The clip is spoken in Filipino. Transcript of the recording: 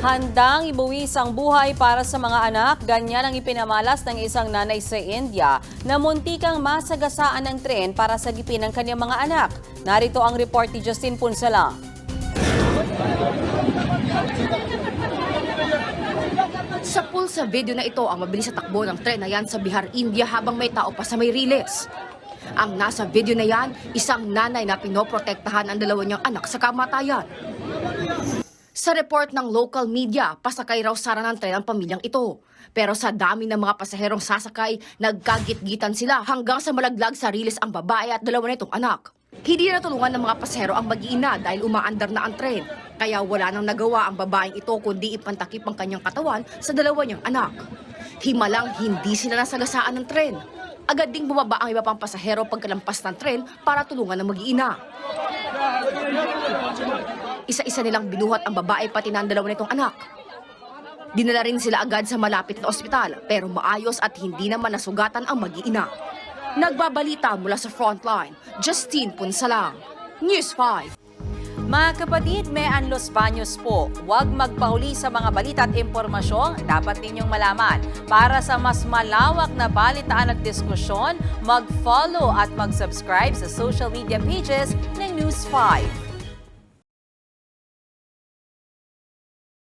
Handang ibuwis ang buhay para sa mga anak, ganyan ang ipinamalas ng isang nanay sa India na muntikang masagasaan ng tren para sagipin ang kanyang mga anak. Narito ang report ni Justin Punsala. Sa pool sa video na ito ang mabilis sa takbo ng tren na yan sa Bihar, India habang may tao pa sa may riles. Ang nasa video na yan, isang nanay na pinoprotektahan ang dalawa niyang anak sa kamatayan. Sa report ng local media, pasakay raw sara ng tren ang pamilyang ito. Pero sa dami ng mga pasaherong sasakay, nagkagit-gitan sila hanggang sa malaglag sa riles ang babae at dalawa nitong anak. Hindi natulungan ng mga pasahero ang mag-iina dahil umaandar na ang tren. Kaya wala nang nagawa ang babaeng ito kundi ipantakip ang kanyang katawan sa dalawa niyang anak. Himalang hindi sila nasagasaan ng tren. Agad ding bumaba ang iba pang pasahero pagkalampas ng tren para tulungan ang mag-iina. Isa-isa nilang binuhat ang babae pati na ang dalawa nitong anak. Dinala rin sila agad sa malapit na ospital pero maayos at hindi naman nasugatan ang mag-iina. Nagbabalita mula sa frontline, Justine Punsalang, News 5. Mga kapatid, may Los Baños po. Huwag magpahuli sa mga balita at impormasyong dapat ninyong malaman. Para sa mas malawak na balitaan at diskusyon, mag-follow at mag-subscribe sa social media pages ng News 5.